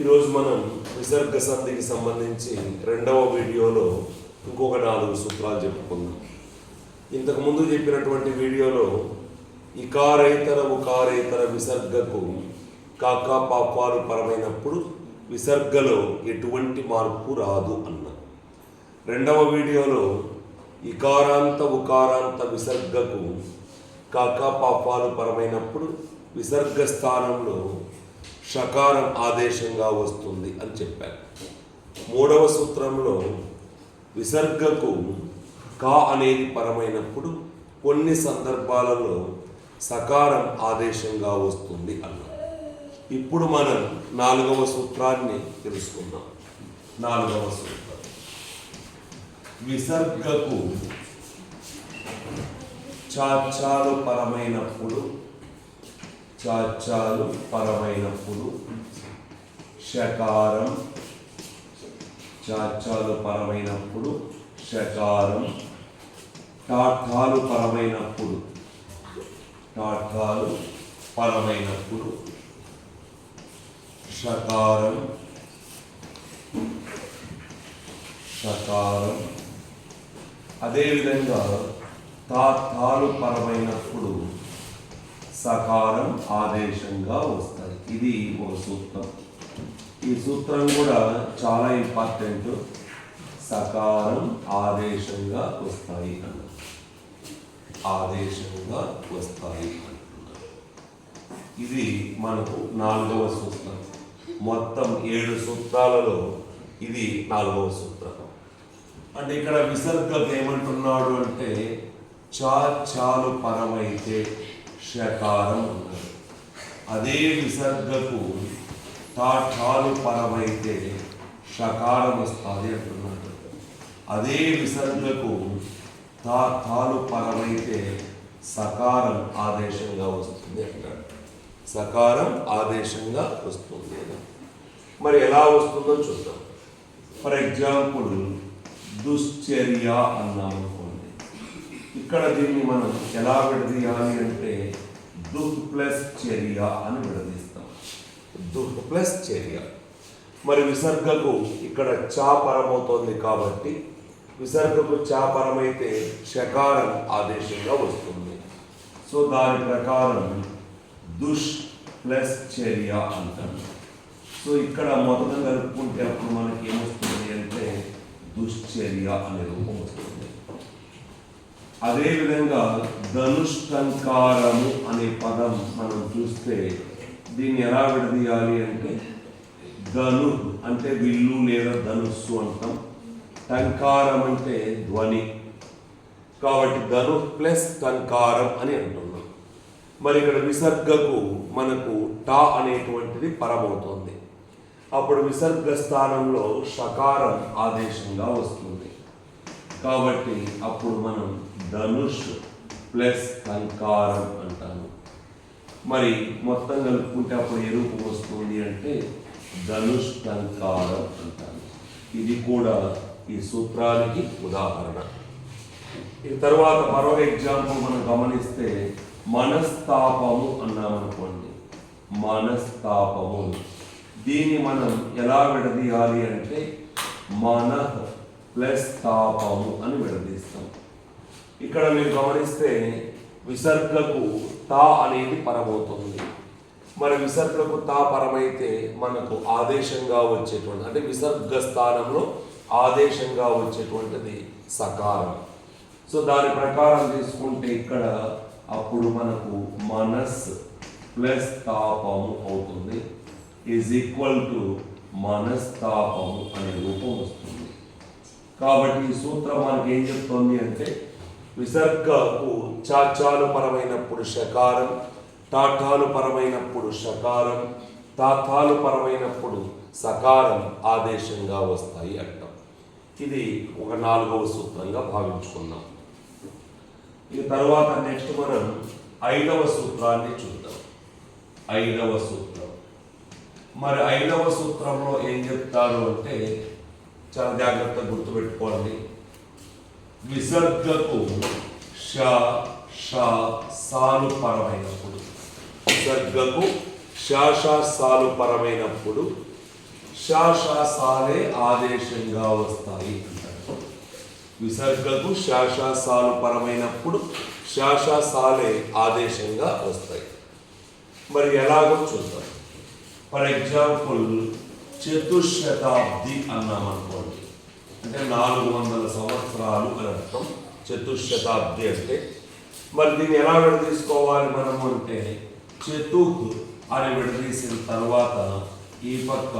ఈరోజు మనం విసర్గ సంధికి సంబంధించి రెండవ వీడియోలో ఇంకొక నాలుగు సూత్రాలు చెప్పుకుందాం. ఇంతకుముందు చెప్పినటువంటి వీడియోలో ఇకారేతర ఉకారేతర విసర్గకు కాకా పాపాలు పరమైనప్పుడు విసర్గలో ఎటువంటి మార్పు రాదు అన్న. రెండవ వీడియోలో ఇకారాంత ఉకారాంత విసర్గకు కాకా పాపాలు పరమైనప్పుడు విసర్గ స్థానంలో షకారం ఆదేశంగా వస్తుంది అని చెప్పారు. మూడవ సూత్రంలో విసర్గకు కా అనేది పరమైనప్పుడు కొన్ని సందర్భాలలో సకారం ఆదేశంగా వస్తుంది అన్నాం. ఇప్పుడు మనం నాలుగవ సూత్రాన్ని తెలుసుకుందాం. నాలుగవ సూత్రం. విసర్గకు చాచాలు పరమైనప్పుడు చాచాలు పరమైనప్పుడు షకారం చాచాలు పరమైనప్పుడు షకారం టాఠాలు పరమైనప్పుడు టాఠాలు పరమైనప్పుడు షకారం షకారం అదేవిధంగా తాత్కాలు పరమైనప్పుడు సకారం ఆదేశంగా వస్తాయి. ఇది ఒక సూత్రం. ఈ సూత్రం కూడా చాలా ఇంపార్టెంట్. సకారం ఆదేశంగా వస్తాయి అన్న ఆదేశంగా వస్తాయి అంటున్నారు. ఇది మనకు నాలుగవ సూత్రం. మొత్తం ఏడు సూత్రాలలో ఇది నాలుగవ సూత్రం. అంటే ఇక్కడ విసర్గకు ఏమంటున్నాడు అంటే చా చాలు పరమైతే షకారం ఉన్నది. అదే విసర్గకు టాఠాలు పరమైతే షకారం వస్తుంది అంటున్నాడు. అదే విసర్గకు తా తాలు పరమైతే సకారం ఆదేశంగా వస్తుంది అంటాడు. సకారం ఆదేశంగా వస్తుంది మరి ఎలా వస్తుందో చూద్దాం. ఫర్ ఎగ్జాంపుల్ దుశ్చర్య అన్నాము ఇక్కడ దీన్ని మనం ఎలా విడదీయాలి అంటే దుక్ ప్లస్ చర్య అని విడదీస్తాం. దుక్ ప్లస్ చర్య. మరి విసర్గకు ఇక్కడ చా పరమవుతోంది కాబట్టి విసర్గకు చా పరమైతే షకారం ఆదేశంగా వస్తుంది. సో దాని ప్రకారం దుష్ ప్లస్ చర్య అంటాం. సో ఇక్కడ మొదట కలుపుకుంటే అప్పుడు మనకి ఏమొస్తుంది అంటే దుశ్చర్య అనే రూపం వస్తుంది. అదేవిధంగా ధనుష్టంకారము అనే పదం మనం చూస్తే దీన్ని ఎలా విడదీయాలి అంటే ధను అంటే విల్లు లేదా ధనుస్సు అంటాం. టంకారం అంటే ధ్వని. కాబట్టి ధను ప్లస్ టంకారం అని అంటున్నాం. మరి ఇక్కడ విసర్గకు మనకు టా అనేటువంటిది పరమవుతుంది. అప్పుడు విసర్గ స్థానంలో షకారం ఆదేశంగా వస్తుంది. కాబట్టి అప్పుడు మనం ధనుష్ ప్లస్ కంకారం అంటాను మరి మొత్తం కలుపుకుంటే అప్పుడు ఏ రూపం వస్తుంది అంటే ధనుష్ కంకారం అంటాను ఇది కూడా ఈ సూత్రానికి ఉదాహరణ. ఈ తర్వాత మరొక ఎగ్జాంపుల్ మనం గమనిస్తే మనస్తాపము అన్నామనుకోండి. మనస్తాపము. దీన్ని మనం ఎలా విడదీయాలి అంటే మన ప్లస్ తాపము అని విడదీస్తాం. ఇక్కడ మీరు గమనిస్తే విసర్గకు తా అనేది పరమవుతుంది. మరి విసర్గకు తా పరమైతే మనకు ఆదేశంగా వచ్చేటువంటి అంటే విసర్గ స్థానంలో ఆదేశంగా వచ్చేటువంటిది సకారం. సో దాని ప్రకారం తీసుకుంటే ఇక్కడ అప్పుడు మనకు మనస్ ప్లస్ తాపము అవుతుంది. ఈజ్ ఈక్వల్ టు మనస్తాపము అనే రూపం వస్తుంది. కాబట్టి ఈ సూత్రం మనకి ఏం చెప్తుంది అంటే విసర్గకు చాచాలు పరమైనప్పుడు షకారం టాటాలు పరమైనప్పుడు షకారం తాతాలు పరమైనప్పుడు సకారం ఆదేశంగా వస్తాయి అంటాం. ఇది ఒక నాలుగవ సూత్రంగా భావించుకున్నాం ఇక తర్వాత నెక్స్ట్ మనం ఐదవ సూత్రాన్ని చూద్దాం. ఐదవ సూత్రం. మరి ఐదవ సూత్రంలో ఏం చెప్తారు అంటే చాలా జాగ్రత్తగా గుర్తుపెట్టుకోండి. విసర్గకు ష ష సాలు పరమైనప్పుడు విసర్గకు ష సాలు పరమైనప్పుడు సాలే ఆదేశంగా వస్తాయి విసర్గకు షా సాలు పరమైనప్పుడు సాలే ఆదేశంగా వస్తాయి. మరి ఎలాగో చూద్దాం. ఫర్ ఎగ్జాంపుల్ చతుశతాబ్ది అన్నాం అనుకోండి అంటే నాలుగు వందల సంవత్సరాలు అని అర్థం చతుశతాబ్ది అంటే. మరి దీన్ని ఎలా విడదీసుకోవాలి మనము అంటే చతుక్ అని విడదీసిన తర్వాత ఈ పక్క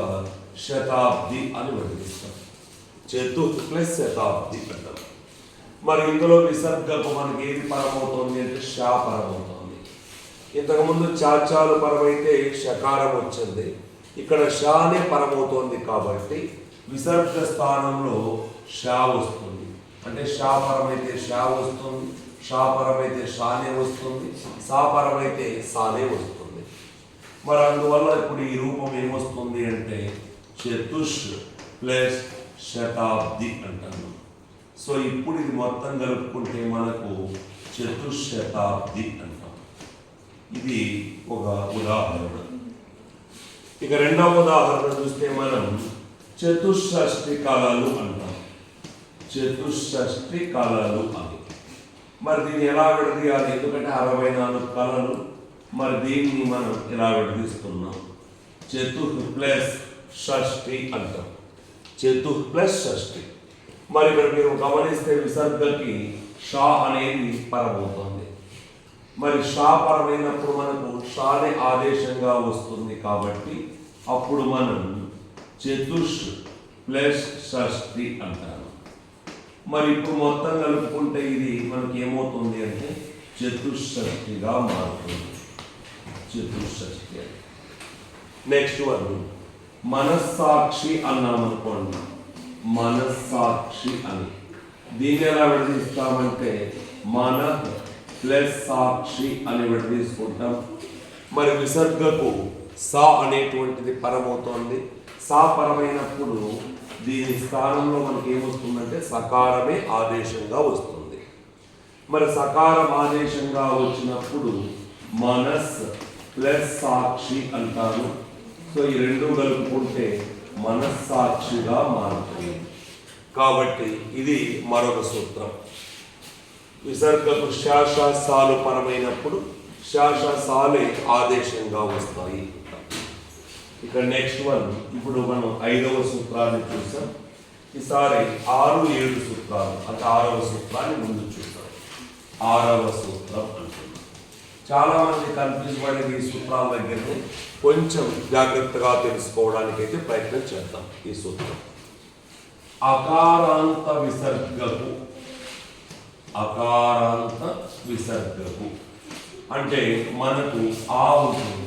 శతాబ్ది అని విడదీస్తాం. చతుక్ ప్లస్ శతాబ్ది అంటాం మరి ఇందులో విసర్గకు మనకి ఏది పరమవుతుంది అంటే షా పరమవుతుంది. ఇంతకుముందు చాచాలు పరమైతే షకారం వచ్చింది. ఇక్కడ షానే పరమవుతోంది కాబట్టి విసర్గ స్థానంలో షా వస్తుంది. అంటే షాపరమైతే షా వస్తుంది షాపరమైతే షానే వస్తుంది సాపరమైతే సానే వస్తుంది. మరి అందువల్ల ఇప్పుడు ఈ రూపం ఏమొస్తుంది అంటే చతుష్ ప్లస్ శతాబ్ది అంటాను సో ఇప్పుడు ఇది మొత్తం కలుపుకుంటే మనకు చతుశతాబ్ది అంటాం. ఇది ఒక ఉదాహరణ. ఇక రెండవ ఉదాహరణ చూస్తే మనం చతుషష్టి కళలు అంటాం. చతుషష్టి కళలు అని. మరి దీన్ని ఎలా విడదీయాలి? ఎందుకంటే అరవై నాలుగు కళలు. మరి దీన్ని మనం ఎలా విడదీస్తున్నాం? చతుర్ ప్లస్ షష్ఠి అంటాం. చతు ప్లస్ షష్ఠి మరి ఇక్కడ మీరు గమనిస్తే విసర్గకి షా అనేది పరమవుతుంది మరి షా పరమైనప్పుడు మనకు షానే ఆదేశంగా వస్తుంది కాబట్టి అప్పుడు మనం చతుష్ ప్లస్ షష్ఠి అంటారు మరి ఇప్పుడు మొత్తం కలుపుకుంటే ఇది మనకి ఏమవుతుంది అంటే చతుషష్ఠిగా మారుతుంది చతుషష్ఠి నెక్స్ట్ వన్ మనస్సాక్షి అన్నామనుకోండి మనస్సాక్షి అని దీన్ని ఎలా విడదీస్తామంటే మన ప్లస్ సాక్షి అని విడదీసుకుంటాం మరి విసర్గకు సా అనేటువంటిది పరమవుతోంది సాపరమైనప్పుడు దీని స్థానంలో మనకి ఏమొస్తుందంటే సకారమే ఆదేశంగా వస్తుంది. మరి సకారం ఆదేశంగా వచ్చినప్పుడు మనస్ ప్లస్ సాక్షి అంటారు. సో ఈ రెండు కలుపుకుంటే మనస్సాక్షిగా మారుతుంది. కాబట్టి ఇది మరొక సూత్రం. విసర్గకు శాశాసాలు పరమైనప్పుడు శాశాసాలే ఆదేశంగా వస్తాయి. ఇక్కడ నెక్స్ట్ వన్ ఇప్పుడు మనం ఐదవ సూత్రాన్ని చూస్తాం ఈసారి ఆరు ఏడు సూత్రాలు అంటే ఆరవ సూత్రాన్ని ముందు చూద్దాం ఆరవ సూత్రం అంటున్నాం. చాలామంది కన్ఫ్యూజ్ పడేది ఈ సూత్రాల దగ్గరనే కొంచెం జాగ్రత్తగా తెలుసుకోవడానికి అయితే ప్రయత్నం చేద్దాం ఈ సూత్రం. అకారాంత విసర్గకు అకారాంత విసర్గకు అంటే మనకు ఆ ఉంటుంది.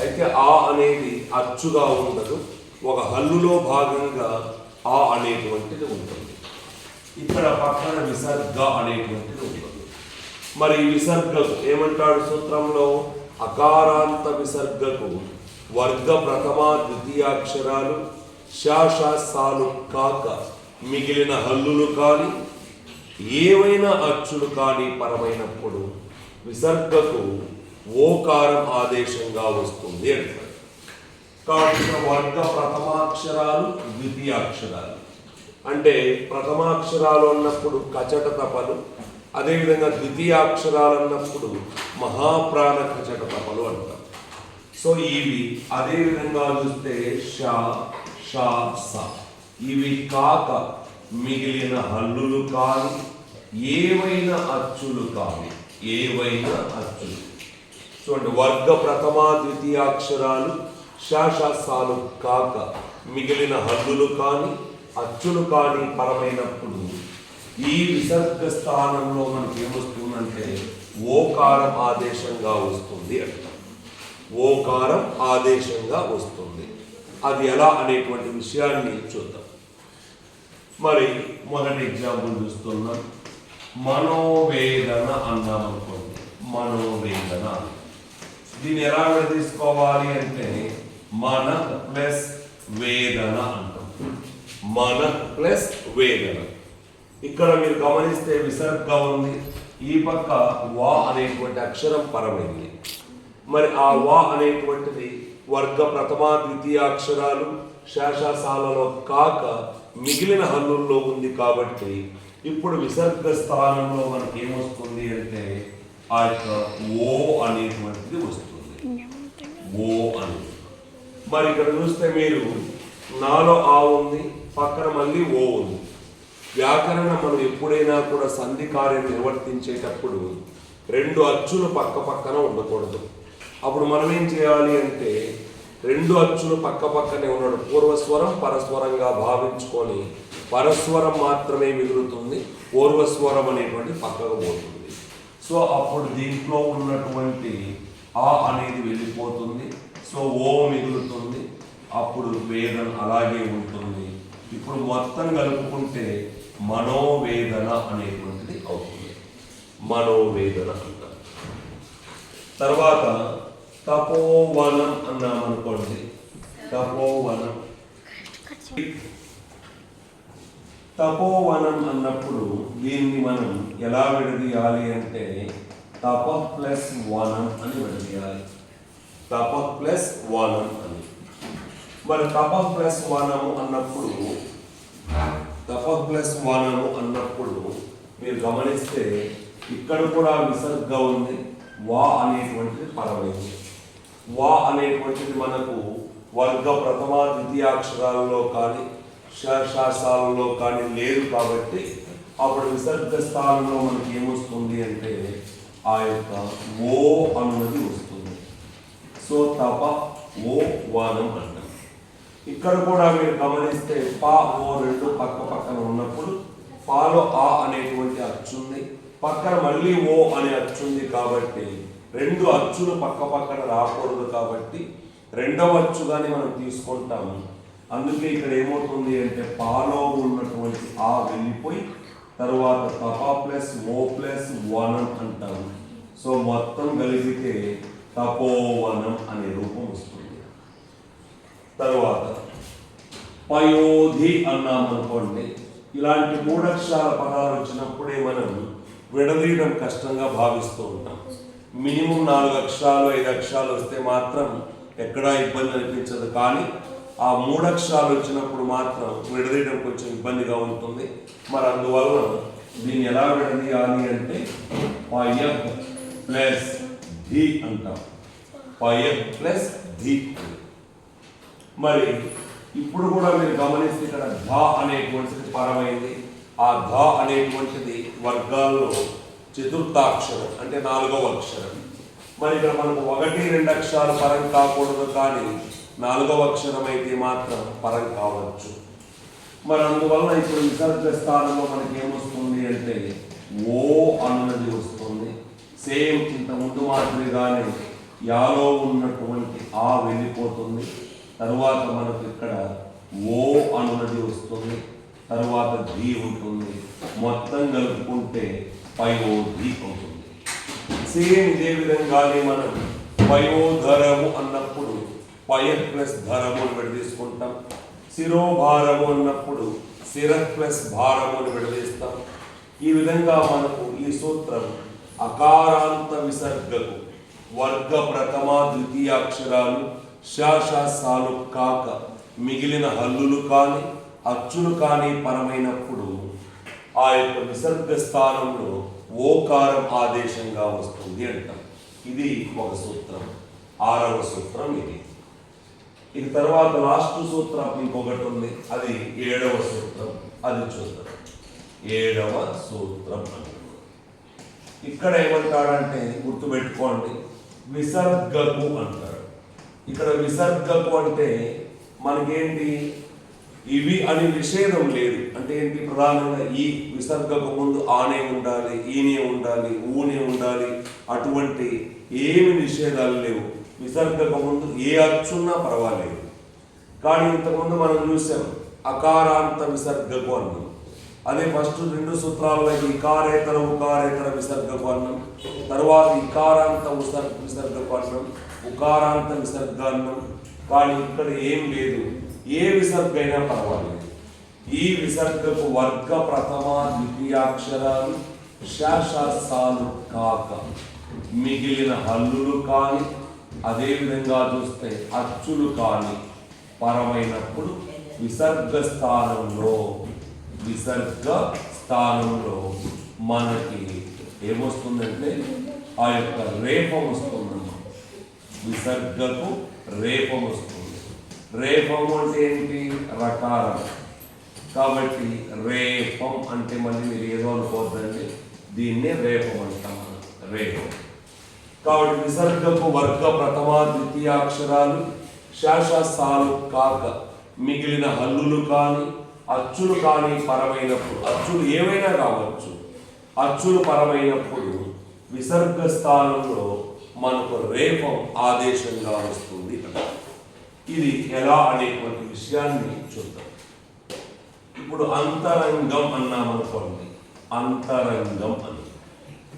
అయితే ఆ అనేది అచ్చుగా ఉండదు. ఒక హల్లులో భాగంగా ఆ అనేటువంటిది ఉంటుంది. ఇక్కడ పక్కన విసర్గ అనేటువంటిది ఉంటుంది. మరి విసర్గకు ఏమంటాడు సూత్రంలో? అకారాంత విసర్గకు వర్గ ప్రథమ ద్వితీయాక్షరాలు శాశాసాలు కాక మిగిలిన హల్లులు కానీ ఏవైనా అచ్చులు కానీ పరమైనప్పుడు విసర్గకు ఓకారం ఆదేశంగా వస్తుంది అంటారు. కాబట్టి వర్గ ప్రథమాక్షరాలు ద్వితీయాక్షరాలు. అంటే ప్రథమాక్షరాలు అన్నప్పుడు కచట తపలు అదేవిధంగా ద్వితీయాక్షరాలు అన్నప్పుడు మహాప్రాణ కచట తపలు అంటారు. సో ఇవి అదే విధంగా చూస్తే షా షా స. ఇవి కాక మిగిలిన హల్లులు కానీ ఏవైనా అచ్చులు కానీ ఏవైనా అచ్చులు చూడండి వర్గ ప్రథమ ద్వితీయాక్షరాలు శాశాసాలు కాక మిగిలిన హల్లులు కానీ అచ్చులు కానీ పరమైనప్పుడు ఈ విసర్గ స్థానంలో మనకి ఏమొస్తుందంటే ఓకారం ఆదేశంగా వస్తుంది అంటాం. ఓకారం ఆదేశంగా వస్తుంది. అది ఎలా అనేటువంటి విషయాన్ని చూద్దాం. మరి మొదటి ఎగ్జాంపుల్ చూస్తున్నాం. మనోవేదన అన్నాం అనుకోండి మనోవేదన దీన్ని ఎలా తీసుకోవాలి అంటే మన ప్లస్ వేదన అంటాం. మన ప్లస్ వేదన. ఇక్కడ మీరు గమనిస్తే విసర్గ ఉంది. ఈ పక్క వా అనేటువంటి అక్షరం పరమైంది. మరి ఆ వా అనేటువంటిది వర్గ ప్రథమ ద్వితీయ అక్షరాలు శేషాసాలలో కాక మిగిలిన హల్లుల్లో ఉంది కాబట్టి ఇప్పుడు విసర్గ స్థానంలో మనకి ఏమొస్తుంది అంటే ఆ యొక్క ఓ అనేటువంటిది వస్తుంది. ఓ అనేది మరి ఇక్కడ చూస్తే మీరు నాలో ఆ ఉంది పక్కన మళ్ళీ ఓ ఉంది. వ్యాకరణం మనం ఎప్పుడైనా కూడా సంధి కార్యం నిర్వర్తించేటప్పుడు రెండు అచ్చులు పక్క పక్కన ఉండకూడదు. అప్పుడు మనం ఏం చేయాలి అంటే రెండు అచ్చులు పక్క పక్కనే ఉన్నాడు పూర్వస్వరం పరస్వరంగా భావించుకొని పరస్వరం మాత్రమే మిగులుతుంది పూర్వస్వరం అనేటువంటి పక్కకు పోతుంది. సో అప్పుడు దీంట్లో ఉన్నటువంటి ఆ అనేది వెళ్ళిపోతుంది. సో ఓ మిగులుతుంది. అప్పుడు వేదన అలాగే ఉంటుంది. ఇప్పుడు మొత్తం కలుపుకుంటే మనోవేదన అనేటువంటిది అవుతుంది. మనోవేదన అంటారు తర్వాత తపోవనం అన్నామనుకోండి. తపోవనం. తపోవనం అన్నప్పుడు దీన్ని మనం ఎలా విడదీయాలి అంటే తప ప్లస్ వనం అని విడదీయాలి. తప ప్లస్ వనం అని. మరి తప ప్లస్ వనము అన్నప్పుడు తప ప్లస్ వనము అన్నప్పుడు మీరు గమనిస్తే ఇక్కడ కూడా విసర్గ ఉంది. వా అనేటువంటిది పరమైంది వా అనేటువంటిది మనకు వర్గ ప్రథమ ద్వితీయాక్షరాలలో కానీ శాస్త్రాలలో కానీ లేదు కాబట్టి అప్పుడు విసర్గ స్థానంలో మనకి ఏమొస్తుంది అంటే ఆ యొక్క ఓ అన్నది వస్తుంది. సో తప ఓ వానం అంటాం ఇక్కడ కూడా మీరు గమనిస్తే పా ఓ రెండు పక్క పక్కన ఉన్నప్పుడు పాలో ఆ అనేటువంటి అచ్చుంది పక్కన మళ్ళీ ఓ అనే అచ్చుంది కాబట్టి రెండు అచ్చులు పక్క పక్కన రాకూడదు కాబట్టి రెండవ అచ్చుగానే మనం తీసుకుంటాము. అందుకే ఇక్కడ ఏమవుతుంది అంటే పాలో ఉన్నటువంటి ఆ వెళ్ళిపోయి తర్వాత తపా ప్లస్ ఓ ప్లస్ వనం అంటాం సో మొత్తం కలిగితే తపోవనం అనే రూపం వస్తుంది. తరువాత పయోధి అన్నాం అనుకోండి. ఇలాంటి మూడక్షరాల పదాలు వచ్చినప్పుడే మనం విడదీయడం కష్టంగా భావిస్తూ ఉంటాం. మినిమం నాలుగు అక్షరాలు ఐదు అక్షరాలు వస్తే మాత్రం ఎక్కడా ఇబ్బంది అనిపించదు. కానీ ఆ మూడక్షరాలు వచ్చినప్పుడు మాత్రం విడదీయడం కొంచెం ఇబ్బందిగా ఉంటుంది. మరి అందువలన దీన్ని ఎలా విడదీయాలి అంటే పయబ్ ప్లస్ ధి అంటాం. పయబ్ ప్లస్ ధి మరి ఇప్పుడు కూడా మీరు గమనిస్తే ఇక్కడ ధ అనేటువంటిది పరమైంది. ఆ ధ అనేటువంటిది వర్గాల్లో చతుర్థాక్షరం అంటే నాలుగవ అక్షరం. మరి ఇక్కడ మనకు ఒకటి రెండు అక్షరాలు పరం కాకూడదు కానీ నాలుగవ అక్షరం అయితే మాత్రం పరం కావచ్చు. మరి అందువలన ఇప్పుడు విసర్జ స్థానంలో మనకి ఏమొస్తుంది అంటే ఓ అన్నది వస్తుంది. సేమ్ ఇంత ముందు మాదిరిగానే యాలో ఉన్నటువంటి ఆ వెళ్ళిపోతుంది. తరువాత మనకు ఇక్కడ ఓ అన్నది వస్తుంది. తరువాత ధీ ఉంటుంది. మొత్తం కలుపుకుంటే పై ఓ ధీ అవుతుంది. సేమ్ ఇదే విధంగానే మనం పయోధరము అన్నప్పుడు పయ ప్లస్ ధరము అని విడదీసుకుంటాం. శిరోభారము అన్నప్పుడు శిర ప్లస్ భారము అని విడదీస్తాం. ఈ విధంగా మనకు ఈ సూత్రం అకారాంత విసర్గకు వర్గ ప్రథమ ద్వితీయాక్షరాలు శాశాసాలు కాక మిగిలిన హల్లులు కానీ అచ్చులు కానీ పరమైనప్పుడు ఆ యొక్క విసర్గ స్థానంలో ఓకారం ఆదేశంగా వస్తుంది అంటాం. ఇది ఒక సూత్రం. ఆరవ సూత్రం ఇది. ఇక తర్వాత లాస్ట్ సూత్రం ఇంకొకటి ఉంది అది ఏడవ సూత్రం. అది చూద్దాం. ఏడవ సూత్రం ఇక్కడ ఏమంటాడంటే గుర్తుపెట్టుకోండి. విసర్గకు అంటారు ఇక్కడ విసర్గకు అంటే మనకేంటి? ఇవి అని నిషేధం లేదు. అంటే ఏంటి? ప్రధానంగా ఈ విసర్గకు ముందు ఆనే ఉండాలి ఈనే ఉండాలి ఊనే ఉండాలి. అటువంటి ఏమి నిషేధాలు లేవు. విసర్గకు ముందు ఏ అచ్చున్నా పర్వాలేదు. కానీ ఇంతకుముందు మనం చూసాం అకారాంత విసర్గకు అన్నం అదే ఫస్ట్ రెండు సూత్రాల్లో ఇకారేతర ఉకారేతర విసర్గకు అన్నం తర్వాత ఇకారాంత ఉసర్ విసర్గకు అన్నం ఉకారాంత విసర్గ అన్నం కానీ ఇక్కడ ఏం లేదు. ఏ విసర్గ అయినా పర్వాలేదు. ఈ విసర్గకు వర్గ ప్రథమ ద్వితీయాక్షరాలు శాశాలు కాక మిగిలిన హల్లులు కానీ అదేవిధంగా చూస్తే అచ్చులు కాని పరమైనప్పుడు విసర్గ స్థానంలో విసర్గ స్థానంలో మనకి ఏమొస్తుందంటే ఆ యొక్క రేపం వస్తుందన్నమాట విసర్గకు రేపం వస్తుంది రేపం అంటే ఏంటి? రకారం. కాబట్టి రేపం అంటే మళ్ళీ మీరు ఏదో అనుకోవద్దండి. దీన్నే రేపం అంటాం మనం. రేపం. కాబట్టి విసర్గపు వర్గ ప్రథమ ద్వితీయాక్షరాలు శాశాసాలు కాక మిగిలిన హల్లులు కానీ అచ్చులు కానీ పరమైనప్పుడు అచ్చులు ఏవైనా కావచ్చు. అచ్చులు పరమైనప్పుడు విసర్గ స్థానంలో మనకు రేపం ఆదేశంగా వస్తుంది ఇది ఎలా అనేటువంటి విషయాన్ని చూద్దాం. ఇప్పుడు అంతరంగం అన్నామనుకోండి. అంతరంగం అని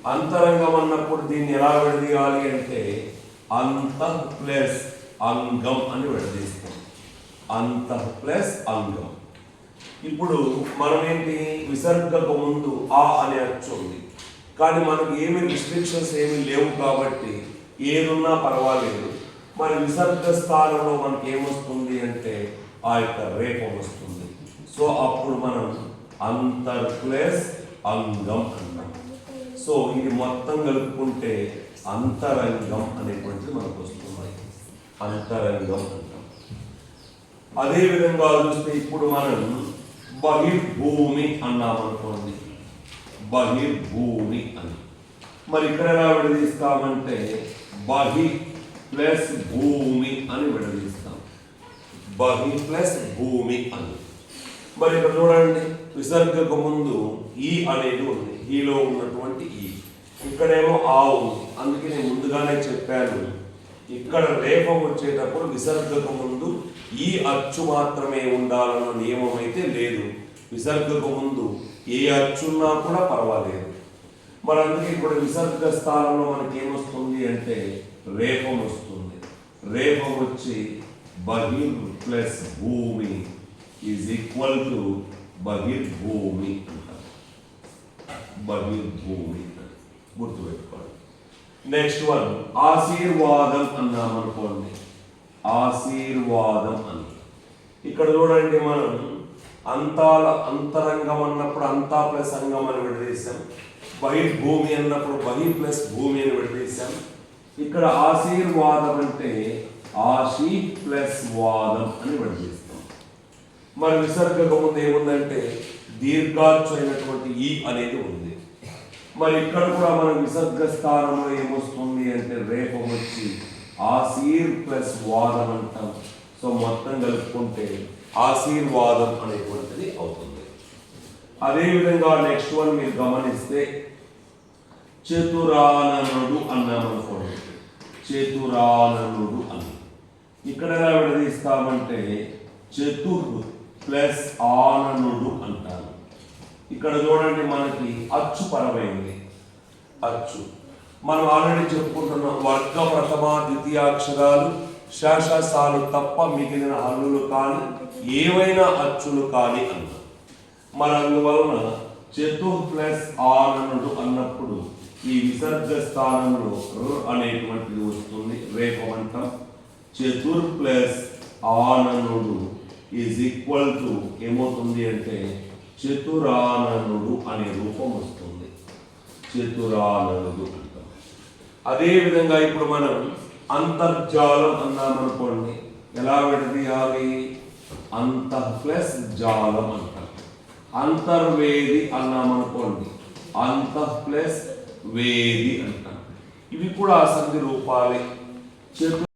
అంతరంగం అన్నప్పుడు దీన్ని ఎలా విడదీయాలి అంటే అంత ప్లస్ అంగం అని విడదీస్తాం. అంత ప్లస్ అంగం. ఇప్పుడు మనం ఏంటి విసర్గకు ముందు ఆ అనే అచ్చు ఉంది. కానీ మనకి ఏమి రిస్ట్రిక్షన్స్ ఏమి లేవు కాబట్టి ఏదున్నా పర్వాలేదు. మరి విసర్గ స్థానంలో మనకి ఏమొస్తుంది అంటే ఆ యొక్క రేపం వస్తుంది. సో అప్పుడు మనం అంతర్ ప్లస్ అంగం అన్నాం. సో ఇది మొత్తం కలుపుకుంటే అంతరంగం అనేటువంటిది మనకు వస్తున్నాయి. అంతరంగం అంటాం. అదేవిధంగా చూస్తే ఇప్పుడు మనం బహిర్భూమి అన్నామనుకోండి బహిర్భూమి అని మరి ఇక్కడ ఎలా విడదీస్తామంటే బహి ప్లస్ భూమి అని విడదీస్తాం. బహి ప్లస్ భూమి అని మరి ఇక్కడ చూడండి విసర్గకు ముందు ఈ అనేది ఉంది. ఈలో ఉన్నటువంటి ఈ. ఇక్కడేమో ఆ ఉంది. అందుకే నేను ముందుగానే చెప్పాను. ఇక్కడ రేపం వచ్చేటప్పుడు విసర్గకు ముందు ఈ అచ్చు మాత్రమే ఉండాలన్న నియమం అయితే లేదు. విసర్గకు ముందు ఏ అచ్చున్నా కూడా పర్వాలేదు. మరి అందుకే ఇప్పుడు విసర్గ స్థానంలో మనకి ఏమొస్తుంది అంటే రేపం వస్తుంది. రేపం వచ్చి బహిర్ ప్లస్ భూమి. ఈజ్ ఈక్వల్ టు బహిర్భూమి అంటారు బహిర్భూమి గుర్తుపెట్టుకోండి. నెక్స్ట్ వన్ ఆశీర్వాదం అన్నాం అనుకోండి. ఆశీర్వాదం అని ఇక్కడ చూడండి మనం అంతాల అంతరంగం అన్నప్పుడు అంతా ప్లస్ అంగం అని విడదీశాం బహిర్భూమి అన్నప్పుడు బహి ప్లస్ భూమి అని విడదీశాం ఇక్కడ ఆశీర్వాదం అంటే ఆశీ ప్లస్ వాదం అని విడదీస్తాం మరి విసర్గకు ముందు ఏముందంటే దీర్ఘాచ్చు అయినటువంటి ఈ అనేది ఉంది. మరి ఇక్కడ కూడా మనం విసర్గ స్థానంలో ఏమొస్తుంది అంటే రేపం వచ్చి ఆశీర్ ప్లస్ వాదం అంటాం. సో మొత్తం కలుపుకుంటే ఆశీర్వాదం అనేటువంటిది అవుతుంది. అదేవిధంగా నెక్స్ట్ వన్ మీరు గమనిస్తే చతురాననుడు అన్నామనుకోండి. చతురాననుడు అని ఇక్కడ ఎలా విడదీస్తామంటే చతుర్ ప్లస్ ఆననుడు అంటారు. ఇక్కడ చూడండి మనకి అచ్చు పరమైంది. అచ్చు. మనం ఆల్రెడీ చెప్పుకుంటున్న వర్గ ప్రథమ ద్వితీయాక్షరాలు శాశాసాలు తప్ప మిగిలిన హల్లులు కానీ ఏవైనా అచ్చులు కానీ అన్నాం. మరి అందువలన చతు ప్లస్ ఆననుడు అన్నప్పుడు ఈ విసర్గ స్థానంలో అనేటువంటిది వస్తుంది రేపమంటాం చతుర్ ప్లస్ ఆననుడు ఈజ్ ఈక్వల్ టు ఏమవుతుంది అంటే చతురాననుడు అనే రూపం వస్తుంది. చతురాననుడు అంటాం. అదేవిధంగా ఇప్పుడు మనం అంతర్జాలం అన్నామనుకోండి ఎలా విడదీయాలి? అంత ప్లస్ జాలం అంటాం. అంతర్వేది అన్నామనుకోండి అంత ప్లస్ వేది అంటాం. ఇవి కూడా అసంధి రూపాలే. చతు